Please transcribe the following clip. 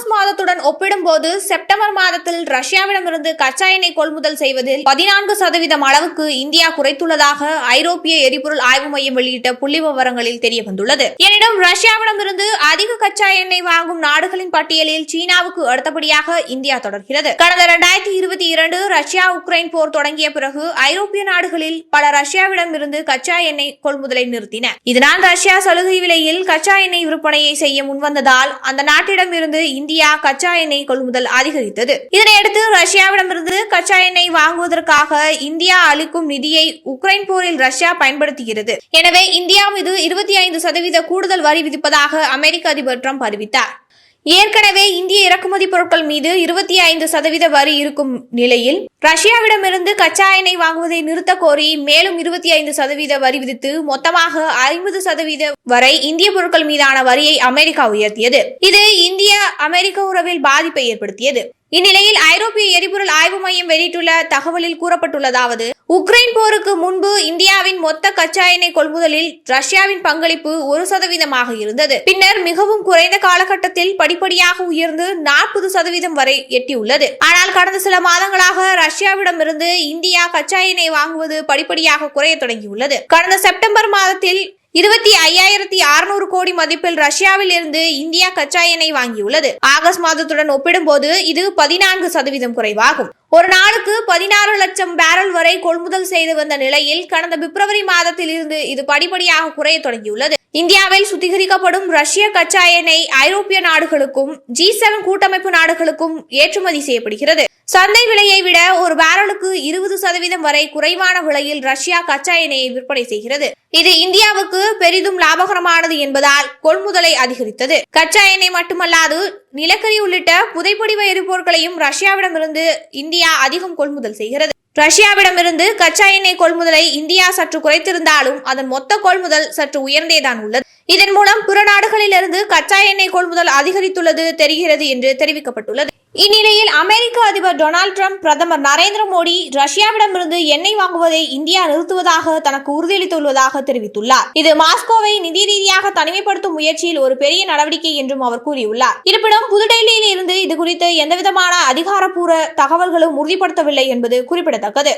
August மாதத்துடன் ஒப்பிடும்போது September மாதத்தில் ரஷ்யாவிடமிருந்து கச்சா எண்ணெய் கொள்முதல் செய்வதில் பதினான்கு சதவீதம் அளவுக்கு இந்தியா குறைத்துள்ளதாக ஐரோப்பிய எரிபொருள் ஆய்வு மையம் வெளியிட்ட புள்ளி விவரங்களில் தெரிய வந்துள்ளது எனினும் ரஷ்யாவிடமிருந்து அதிக கச்சா எண்ணெய் வாங்கும் நாடுகளின் பட்டியலில் சீனாவுக்கு அடுத்தபடியாக இந்தியா தொடர்கிறது. கடந்த இரண்டாயிரத்தி இருபத்தி இரண்டு ரஷ்யா உக்ரைன் போர் தொடங்கிய பிறகு ஐரோப்பிய நாடுகளில் பல ரஷ்யாவிடமிருந்து கச்சா எண்ணெய் கொள்முதலை நிறுத்தின. இதனால் ரஷ்யா சலுகை விலையில் கச்சா எண்ணெய் விற்பனையை செய்ய முன்வந்ததால் அந்த நாட்டிடமிருந்து இந்தியா கச்சா கச்சா எண்ணெய் கொள்முதல் அதிகரித்தது. இதனையடுத்து ரஷ்யாவிடமிருந்து கச்சா எண்ணெய் வாங்குவதற்காக இந்தியா அளிக்கும் நிதியை உக்ரைன் போரில் ரஷ்யா பயன்படுத்துகிறது. எனவே இந்தியா மீது இருபத்தி ஐந்து சதவீத கூடுதல் வரி விதிப்பதாக அமெரிக்க அதிபர் ட்ரம்ப் அறிவித்தார். ஏற்கனவே இந்திய இறக்குமதி பொருட்கள் மீது இருபத்தி ஐந்து சதவீத வரி இருக்கும் நிலையில் ரஷ்யாவிடமிருந்து கச்சா எண்ணெய் வாங்குவதை நிறுத்த கோரி மேலும் இருபத்தி ஐந்து சதவீத வரி விதித்து மொத்தமாக ஐம்பது சதவீத வரை இந்திய பொருட்கள் மீதான வரியை அமெரிக்கா உயர்த்தியது. இது இந்திய அமெரிக்க உறவில் பாதிப்பை ஏற்படுத்தியது. இந்நிலையில் ஐரோப்பிய எரிபொருள் ஆய்வு மையம் வெளியிட்டுள்ள தகவலில் கூறப்பட்டுள்ளதாவது உக்ரைன் போருக்கு முன்பு இந்தியாவின் மொத்த கச்சா எண்ணெய் கொள்முதலில் ரஷ்யாவின் பங்களிப்பு ஒரு சதவீதமாக இருந்தது. பின்னர் மிகவும் குறைந்த காலகட்டத்தில் படிப்படியாக உயர்ந்து நாற்பது சதவீதம் வரை எட்டியுள்ளது. ஆனால் கடந்த சில மாதங்களாக ரஷ்யாவிடமிருந்து இந்தியா கச்சா எண்ணெய் வாங்குவது படிப்படியாக குறைய தொடங்கியுள்ளது. கடந்த செப்டம்பர் மாதத்தில் இருபத்தி ஐயாயிரத்தி அறுநூறு கோடி மதிப்பில் ரஷ்யாவில் இருந்து இந்தியா கச்சா எண்ணெய் வாங்கியுள்ளது. ஆகஸ்ட் மாதத்துடன் ஒப்பிடும்போது இது பதினான்கு சதவீதம் குறைவாகும். ஒரு நாளுக்கு பதினாறு லட்சம் பேரல் வரை கொள்முதல் செய்து வந்த நிலையில் கடந்த பிப்ரவரி மாதத்தில் இருந்து இது படிப்படியாக குறைய தொடங்கியுள்ளது. இந்தியாவில் சுத்திகரிக்கப்படும் ரஷ்ய கச்சா எண்ணெய் ஐரோப்பிய நாடுகளுக்கும் ஜி செவன் கூட்டமைப்பு நாடுகளுக்கும் ஏற்றுமதி செய்யப்படுகிறது. சந்தை விலையை விட ஒரு பேரலுக்கு இருபது சதவீதம் வரை குறைவான விலையில் ரஷ்யா கச்சா எண்ணெயை விற்பனை செய்கிறது. இது இந்தியாவுக்கு பெரிதும் லாபகரமானது என்பதால் கொள்முதலை அதிகரித்தது. கச்சா எண்ணெய் மட்டுமல்லாது நிலக்கரி உள்ளிட்ட புதைப்படிவ எரிபொருட்களையும் ரஷ்யாவிடமிருந்து இந்தியா அதிகம் கொள்முதல் செய்கிறது. ரஷ்யாவிடமிருந்து கச்சா எண்ணெய் கொள்முதலை இந்தியா சற்று குறைத்திருந்தாலும் அதன் மொத்த கொள்முதல் சற்று உயர்ந்தேதான் உள்ளது. இதன் மூலம் பிற நாடுகளிலிருந்து கச்சா எண்ணெய் கொள்முதல் அதிகரித்துள்ளது தெரிகிறது என்று தெரிவிக்கப்பட்டுள்ளது. இந்நிலையில் அமெரிக்க அதிபர் டொனால்டு ட்ரம்ப் பிரதமர் நரேந்திர மோடி ரஷ்யாவிடமிருந்து எண்ணெய் வாங்குவதை இந்தியா நிறுத்துவதாக தனக்கு உறுதியளித்துள்ளதாக தெரிவித்துள்ளார். இது மாஸ்கோவை நிதி ரீதியாக தனிமைப்படுத்தும் முயற்சியில் ஒரு பெரிய நடவடிக்கை என்றும் அவர் கூறியுள்ளார். இருப்பினும் புதுடெல்லியில் இருந்து இது குறித்து எந்தவிதமான அதிகாரப்பூர்வ தகவல்களும் உறுதிப்படுத்தவில்லை என்பது குறிப்பிடத்தக்கது.